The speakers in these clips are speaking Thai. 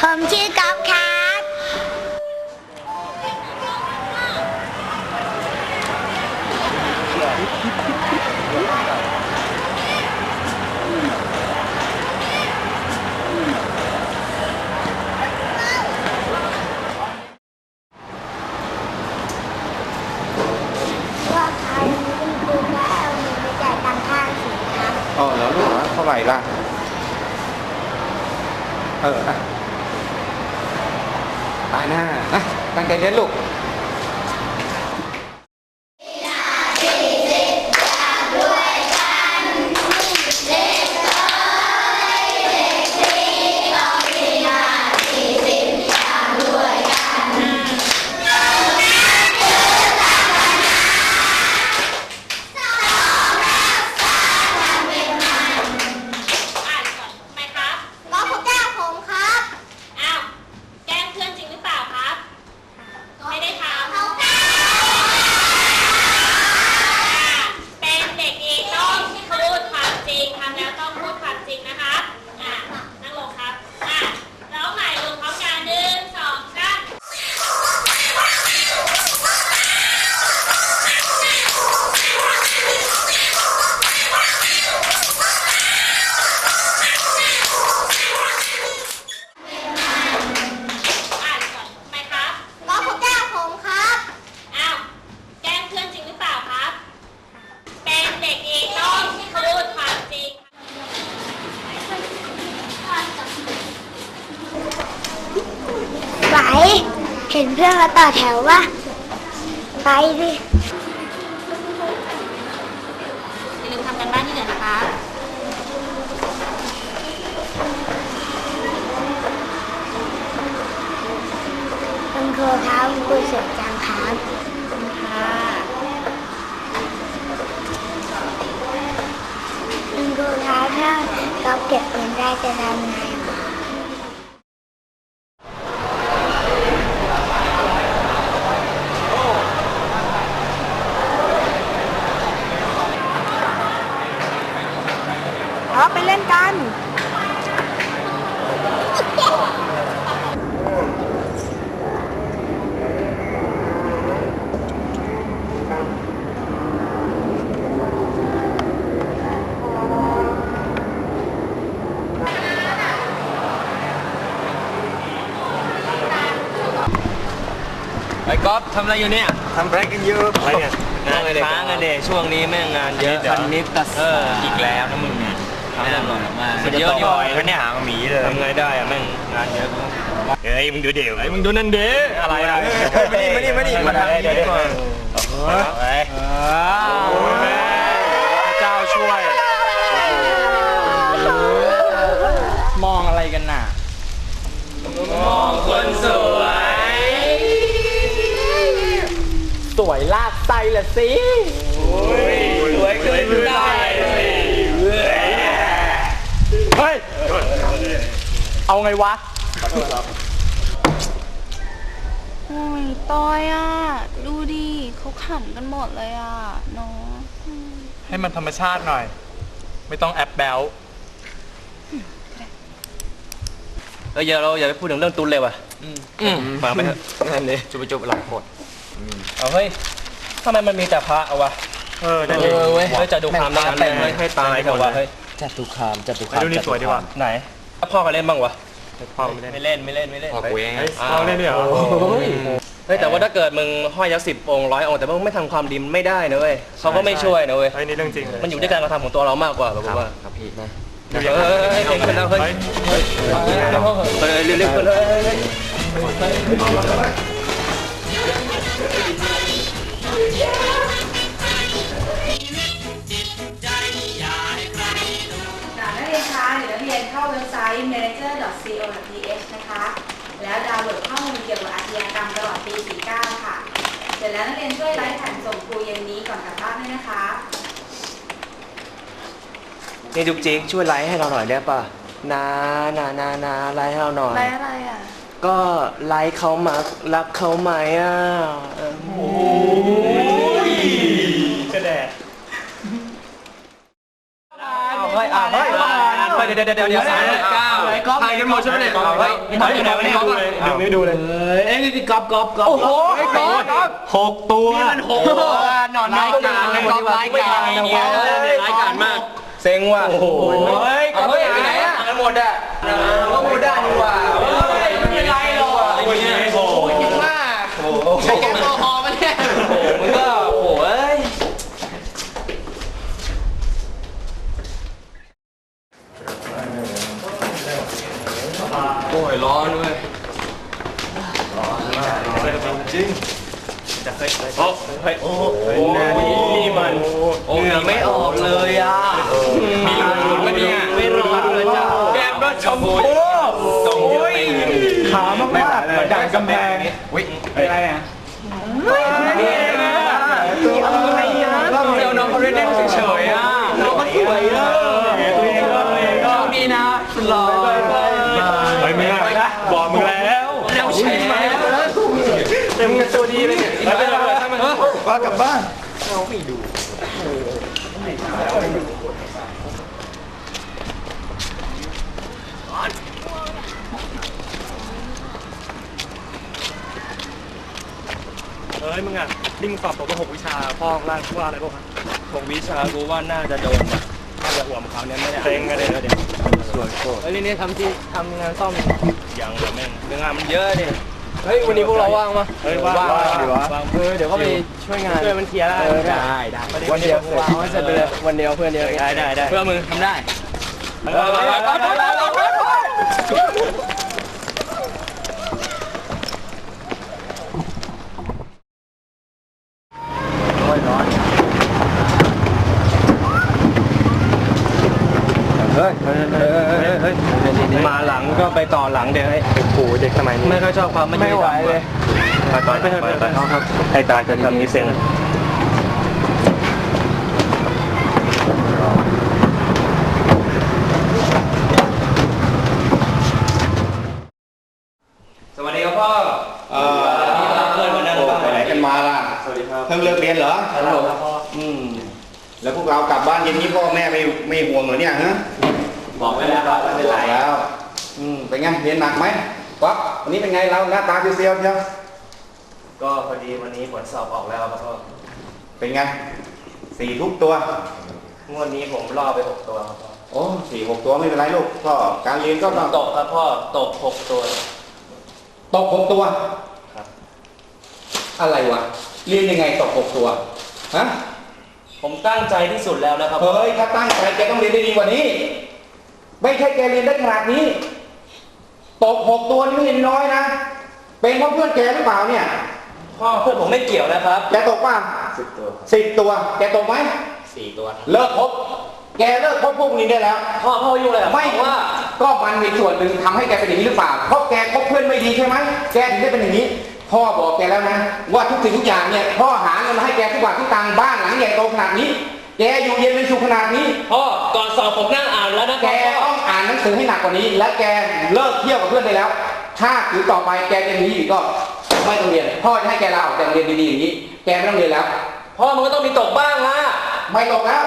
ผมชื่อกอล์ฟครับ ว่าใครคุณครูก็เอาเงินไปจ่ายตังค่าสินครับอ๋อแล้วลูกเหรอเท่าไหร่ล่ะ เอออะ ตายหน้านะตั้งใจเรียนลูก อ่านก่อนทำไมครับ ก็พระเจ้าผมครับ อ้าว แกล้งเพื่อนจริงหรือเปล่าครับ ไม่ได้ทำ เขาเจ้า เป็นเด็กดีต้องพูดความจริงทำแล้วต้องพูดความจริงนะคะอะนั่งลงครับ อะร้องใหม่ลงพร้อมกันหนึ่งสองสาม อ่านก่อนทำไมครับ ก็พระเจ้าผมครับ อ้าว แกล้งเพื่อนจริงหรือเปล่าครับ เป็นเด็กดีต้องพูดความจริง ไหวเห็นเพื่ อนมาต่อแถวว่าไปดิ อย่าลืมทำกันบ้านที่เหลือนะคะ คุณครูครับคุณครูเสร็จจังครับ ค่ะ คุณครูครับถ้าเราเก็บเงินได้จะทำไงวะ ครับไปเล่นกัน ไอ้ก๊อฟทำอะไรอยู่เนี่ยทำแบรกกันเยอะอะไรเนี่ยงานค้างกันเดช่วงนี้แม่งงานเยอะคันนิดตัดเอออีกแล้วนะมึงเนี่ย ทำได้หมดมามันจะเยอะต่ออยู่แล้วเนี่ยหางหมีเลยทำไงได้อะแม่งงานเยอะเฮ้ยมึงดูเดี๋ยวไอ้มึงดูนั่นเด้อะไรอะมานี่มานี่มานี่มาทางนี้ดีกว่าเฮ้ยโอ้ยแม่พระเจ้าช่วย มองอะไรกันน่ะคนสวย สวยลากไส้ละสิสวยขึ้นได้ เฮ้ย เอาไงวะ โอ้ยตอยอะ ดูดิเขาขำกันหมดเลยอะเนาะให้มันธรรมชาติหน่อย ไม่ต้องแอปแบลเอออย่าเราอย่าไปพูดถึงเรื่องตุนเลยว่ะอืมฟังไปเถอะนั่นเลยจุบจุบหลังโคตรเอาเฮ้ยทำไมมันมีแต่พระเอาวะเออนั่นเองเว้ยเฮ้ยจะดูความนั้นเลยให้ตายเถอะวะเฮ้ย จตุคามจตุไปคามดูนี่สวยดีกว่าไหนพ่อก็เล่นบ้างวะพ่อไม่ได้ไม่เล่นไม่เล่นไม่เล่นพอกูเองเฮ้ยพ่อเล่นด้วยเหรอเฮ้ยแต่ว่าถ้าเกิดมึงห้อยยักษ์สิบองค์ร้อยองค์แต่มึงไม่ทำความดีมันไม่ได้นะเว้ยเขาก็ไม่ช่วยนะเว้ยเฮ้ยนี่เรื่องจริงเลยมันอยู่ที่การกระทำของตัวเรามากกว่าแบบว่าครับพี่นะเฮ้ยเฮ้ยเฮ้ยเฮ้ยขึ้นแล้วเฮ้ยเฮ้ยเฮ้ยเร็วๆขึ้นเลยเฮ้ยเฮ้ยนัก manager.co.th นะคะ แล้วดาวน์โหลดข้อมูลเกี่ยวกับอาชญากรรมตลอดปี 49 ค่ะ เสร็จแล้วนักเรียนช่วยไลฟ์แผ่นส่งครูเย็นนี้ก่อนกลับบ้านด้วยนะคะ นี่จุกจิกช่วยไลค์ให้เราหน่อยได้ป่ะนานานานาไลค์ให้เราหน่อยไรอะไรอะ ก็ไลค์เขามารักเขาไหมอะโอ้ยกระแดดเฮ้ยอ่านเฮ้ยไปเดี๋ยวเดี๋ยวเดี๋ยวเดี๋ยว สามเก้าถ่ายกันหมดใช่ไหมเนี่ยเอาไว้ถ่ายกันหมดไม่ดูเลยดูไม่ดูเลยเอ้ยนี่ก๊อฟก๊อฟก๊อฟโอ้โหก๊อฟก๊อฟหกตัวมันหกตัวนอนรายการนะก๊อฟรายการนะเว้ยรายการมาก เซ็งว่ะโอ้โหเฮ้ยก๊อฟไปไหนอะหมดอะ ว่ากลับบ้านเฮ้ยมึงอะนี่มึงสอบตกมาหกวิชาพ่อร่างว่าอะไรพวกนั้นผมวิชากูว่าน่าจะโดนว่ะน่าจะอ่วมเขาเนี่ยไม่ได้เซ็งกันเลยเดี๋ยวสวยโคตรเฮ้ยนี่ทำที่ทำงานซ่อมยังเหรอแม่งเรื่องงานมันเยอะดิ เฮ้ยวันนี้พวกเราว่างปะเฮ้ยว่าว่าดีวะว่างเออเดี๋ยวก็ไปช่วยงานช่วยมันเคลียร์ได้ได้ได้วันเดียววางให้เสร็จไปเลยวันเดียวเพื่อนเดียวได้ได้ได้เพื่อมึงทำได้เฮ้ยเฮ้ยเฮ้ยเฮ้ยมาหลังก็ไปต่อหลังเดี๋ยวให้โอ้ เด็กสมัยนี้ไม่ค่อยชอบความไม่ไม่ไหวเลยไปไปไปไปไปครับไอ้ตาจะทำนี้เซ็งสวัสดีครับพ่อเออเพื่อนวันนั้นหรือเปล่าไปไหนกันมาล่ะสวัสดีครับเพิ่งเลิกเรียนเหรอครับพ่ออืมแล้วพวกเรากลับบ้านเย็นนี้พ่อแม่ไม่ไม่ห่วงเหรอเนี่ยฮะบอกไว้แล้วครับไม่เป็นไรบอกแล้ว อืมเป็นไงเรียนหนักไหม ก๊อฟวันนี้เป็นไงเราหน้าตาเซียวๆเชียวก็พอดีวันนี้ผลสอบออกแล้วครับพ่อเป็นไงสี่ทุกตัว งวดนี้ผมล่อไปหกตัวครับพ่อโอ้สี่หกตัวไม่เป็นไรลูกก็การเรียนก็ต้องตกครับพ่อตกหกตัว ตกหกตัวครับ อะไรวะเรียนยังไงตกหกตัวฮะผมตั้งใจที่สุดแล้วนะครับเฮ้ยถ้าตั้งใจแกต้องเรียนได้ดีกว่านี้ ไม่ใช่แกเรียนได้ขนาดนี้ ตกหกตัวนี่ไม่ใช่น้อยนะ เป็นเพราะเพื่อนแกหรือเปล่าเนี่ย พ่อเพื่อนผมไม่เกี่ยวนะครับแกตกป่ะสิบตัวสิบตัว แกตกไหม สี่ตัว เลิกคบแกเลิกคบพวกนี้ได้แล้ว พ่อพ่อยุ่งอะไรกับไม่ว่า ก็มันมีส่วนหนึ่งทำให้แกเป็นอย่างนี้หรือเปล่า เพราะแกคบเพื่อนไม่ดีใช่ไหม แกถึงได้เป็นอย่างนี้ พ่อบอกแกแล้วนะ ว่าทุกสิ่งทุกอย่างเนี่ย พ่อหาเงินมาให้แกทุกบาททุกตังค์บ้านหลังใหญ่โตขนาดนี้ แกอยู่เย็นเป็นสุขขนาดนี้ พ่อก่อนสอบผมนั่งอ่านแล้วนะแกพ่อต้องอ่านหนังสือให้หนักกว่านี้ และแกเลิกเที่ยวกับเพื่อนได้แล้ว ถ้าถือต่อไปแกจะหนีอีกก็ไม่ต้องเรียน พ่อจะให้แกลาออกจากโรงเรียนดีๆอย่างนี้ แกไม่ต้องเรียนแล้ว พ่อมันก็ต้องมีตกบ้างนะไม่ตกแล้ว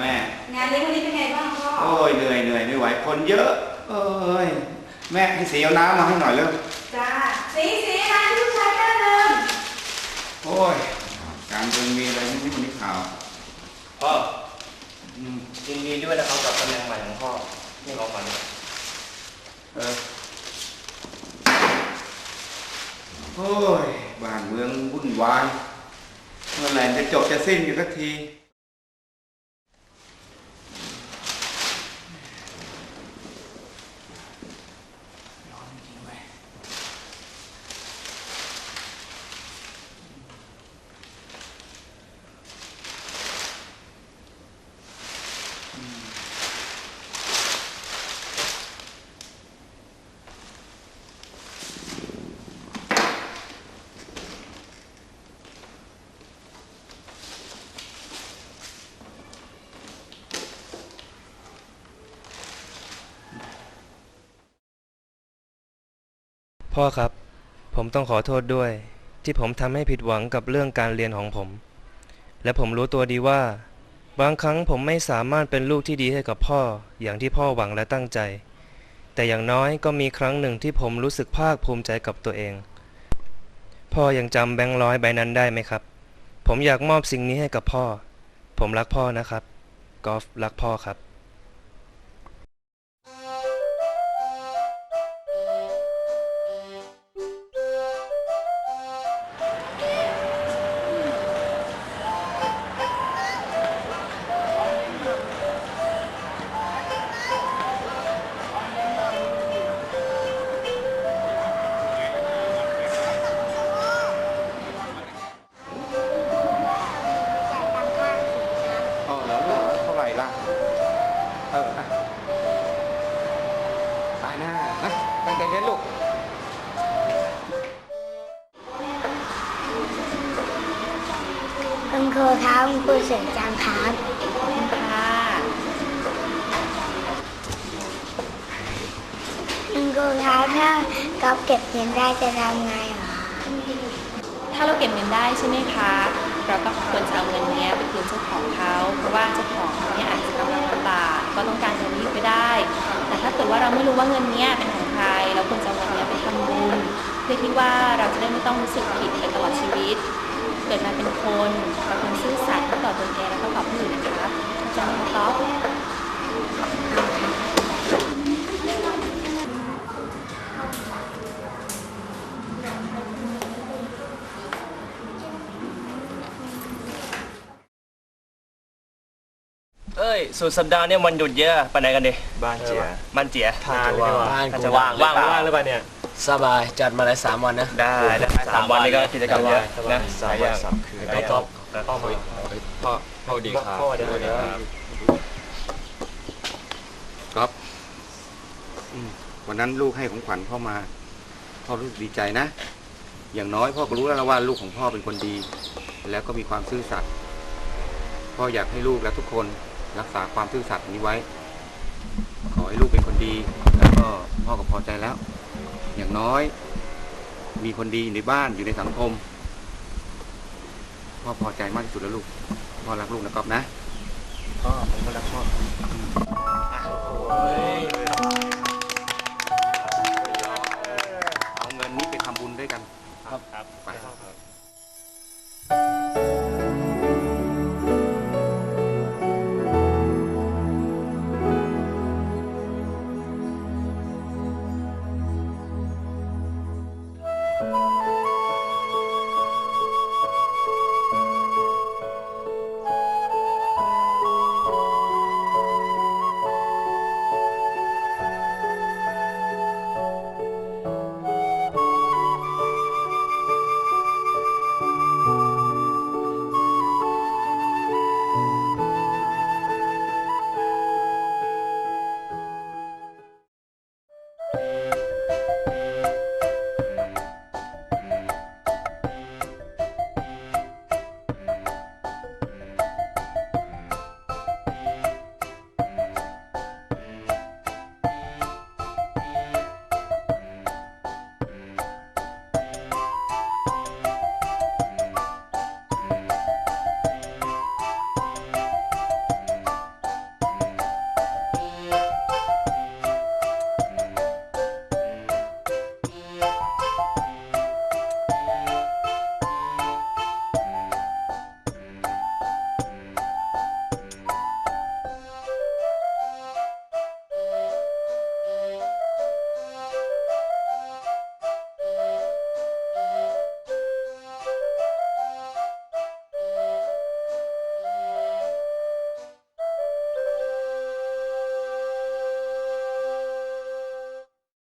แม่ งานเลี้ยงวันนี้เป็นไงบ้างพ่อ โอ้ยเหนื่อยเหนื่อยไม่ไหวคนเยอะ เอ้ยแม่ให้สีเอาน้ำมาให้หน่อยเร็วจ้า สีสีมาที่ลูกชายแก้วหนึ่งโอ้ยการเมืองมีอะไรไม่รู้วันนี้ข่าวพ่ออืมยินดีด้วยนะครับกับตำแหน่งใหม่ของพ่อนี่ของขวัญเออโอ้ยบ้านเมืองวุ่นวายเมื่อไหร่จะจบจะสิ้นอยู่สักที พ่อครับ ผมต้องขอโทษด้วย ที่ผมทำให้ผิดหวังกับเรื่องการเรียนของผม และผมรู้ตัวดีว่า บางครั้งผมไม่สามารถเป็นลูกที่ดีให้กับพ่อ อย่างที่พ่อหวังและตั้งใจ แต่อย่างน้อยก็มีครั้งหนึ่งที่ผมรู้สึกภาคภูมิใจกับตัวเอง พ่อยังจำแบงค์ร้อยใบนั้นได้ไหมครับ ผมอยากมอบสิ่งนี้ให้กับพ่อ ผมรักพ่อนะครับ กอล์ฟรักพ่อครับ คุณครูครับคุณครูเสียงจังครับค่ะคุณครูครับถ้าก๊อฟเก็บเงินได้จะทำไงหรอถ้าเราเก็บเงินได้ใช่ไหมคะ เราก็ควรจะเอาเงินเนี้ยไปคืนเจ้าของเขาเพราะว่าเจ้าของเขาเนี่ยอาจจะกำลังลำบากก็ต้องการเงินนี้ไปได้ แต่ถ้าเกิดว่าเราไม่รู้ว่าเงินเนี้ยเป็นของใครเราควรจะเอาเงินเนี้ยไปทำบุญเพื่อที่ว่าเราจะได้ไม่ต้องรู้สึกผิดไปตลอดชีวิต เกิดมาเป็นคนเราควรซื่อสัตย์ทั้งต่อตนเองและก็ต่อผู้อื่นนะคะเข้าใจไหมคะต๊อบเอ้ยสุดสัปดาห์เนี่ยวันหยุดเยอะไปไหนกันดิบ้านเจียบ้านเจียทานดีกว่าอาจจะว่างว่างว่างหรือเปล่าเนี่ย สบายจัดมาเลยสามวันนะ ได้ได้สามวันนี้ก็กิจกรรมเยอะนะสามวันสามคืนไอ้ท็อปพ่อมาพ่อพ่อดีครับพ่อเดี๋ยวเดี๋ยวครับอืมวันนั้นลูกให้ของขวัญพ่อมาพ่อรู้สึกดีใจนะ อย่างน้อยพ่อก็รู้แล้วว่าลูกของพ่อเป็นคนดี แล้วก็มีความซื่อสัตย์พ่ออยากให้ลูกและทุกคนรักษาความซื่อสัตย์นี้ไว้ ขอให้ลูกเป็นคนดี แล้วก็พ่อก็พอใจแล้ว อย่างน้อย มีคนดีอยู่ในบ้านอยู่ในสังคมพ่อพอใจมากที่สุดแล้วลูกพ่อรักลูกนะก๊อฟนะพ่อผมก็รักพ่อเอาเงินนี้ไปทำบุญด้วยกัน ครับ ไป